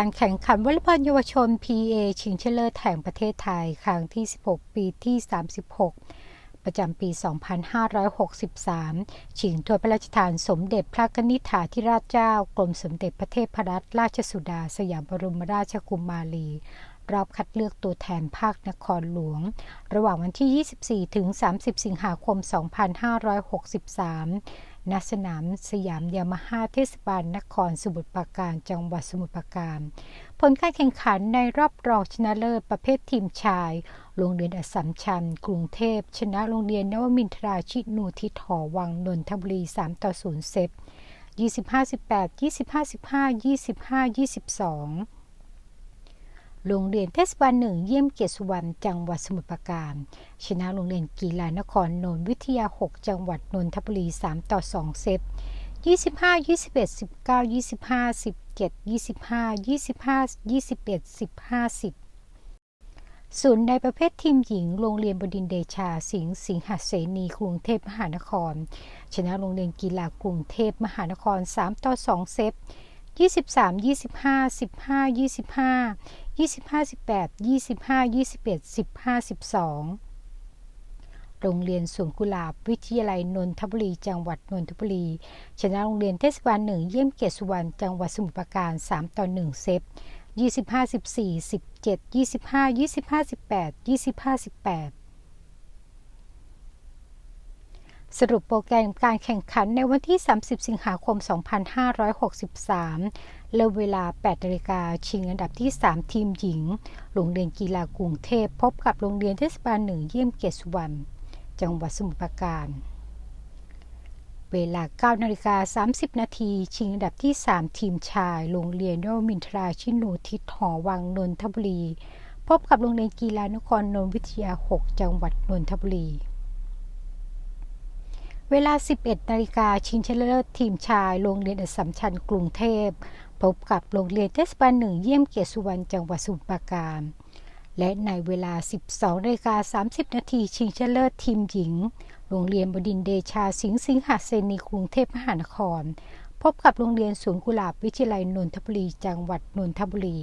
การแข่งขันวอลเลย์บอลเยาวชน PA ชิงชนะเลิศแห่งประเทศไทย ครั้งที่ 16 ปีที่ 36 ประจำปี 2563 ชิงถ้วยพระราชทานสมเด็จพระนิธิาธิราชเจ้า กรมสมเด็จพระเทพรัตนราชสุดา สยามบรมราชกุมารี รอบคัดเลือกตัวแทนภาคนครหลวง ระหว่างวันที่ 24 ถึง 30 สิงหาคม 2563 ณสนามสยามยามาฮ่าเทศบาลนครสมุทรปราการจังหวัดสมุทรปราการ ผลการแข่งขันในรอบรองชนะเลิศประเภททีมชาย โรงเรียนอสัมชัญกรุงเทพ ชนะโรงเรียนนวมินทราชินูทิศหอวังนนทบุรี 3 ต่อ 0 เซต25-18 25-15 25-22 โรงเรียนเทศบาลหนึ่งเยี่ยมเกียรติสุวรรณจังหวัดสมุทรปราการ ชนะโรงเรียนกีฬานครนนทวิทยา 6 จังหวัดนนทบุรี 3 ต่อ 2 เซต25 21 19 25 17 25 25 21 15 10ส่วนในประเภททีมหญิงโรงเรียนบดินเดชา สิงห์สิงหเสนีกรุงเทพมหานคร ชนะโรงเรียนกีฬากรุงเทพมหานคร 3 ต่อ 2 เซต 23 25 15 25 25 18 25 21 15 12 โรงเรียนสวนกุหลาบวิทยาลัยนนทบุรีจังหวัดนนทบุรี ชนะโรงเรียนเทศบาลหนึ่งเยี่ยมเกียรติสุวรรณจังหวัดสมุทรปราการ 3 ต่อ 1 เซต25 14 17 25 25 18 25 18 สรุปโปรแกรมการแข่งขันในวันที่ 30 สิงหาคม 2563 เริ่มเวลา 8นาฬิกาชิงอันดับที่ 3 ทีมหญิง โรงเรียนกีฬากรุงเทพพบกับโรงเรียนเทศบาลหนึ่งเยี่ยมเกียรติสุวรรณจังหวัดสมุทรปราการ เวลา 9นาฬิกา30 นาที ชิงอันดับที่ 3 ทีมชาย โรงเรียนโนมินทราชินูทิศหอวังนนทบุรี พบกับโรงเรียนกีฬานครนนทวิทยา 6 จังหวัดนนทบุรี เวลา 11 นาฬิกาชิงชนะเลิศทีมชาย โรงเรียนอสัมชัญกรุงเทพ พบกับโรงเรียนเทศบาลหนึ่งเยี่ยมเกียรติสุวรรณจังหวัดสมุทรราการและในเวลา 12นาฬิกา30 นาทีชิงชนะเลิศทีมหญิง โรงเรียนบดินเดชาสิงห์สิงหเสนีกรุงเทพมหานคร พบกับโรงเรียนสวนกุหลาบวิทยาลัยนนทบุรีจังหวัดนนทบุรี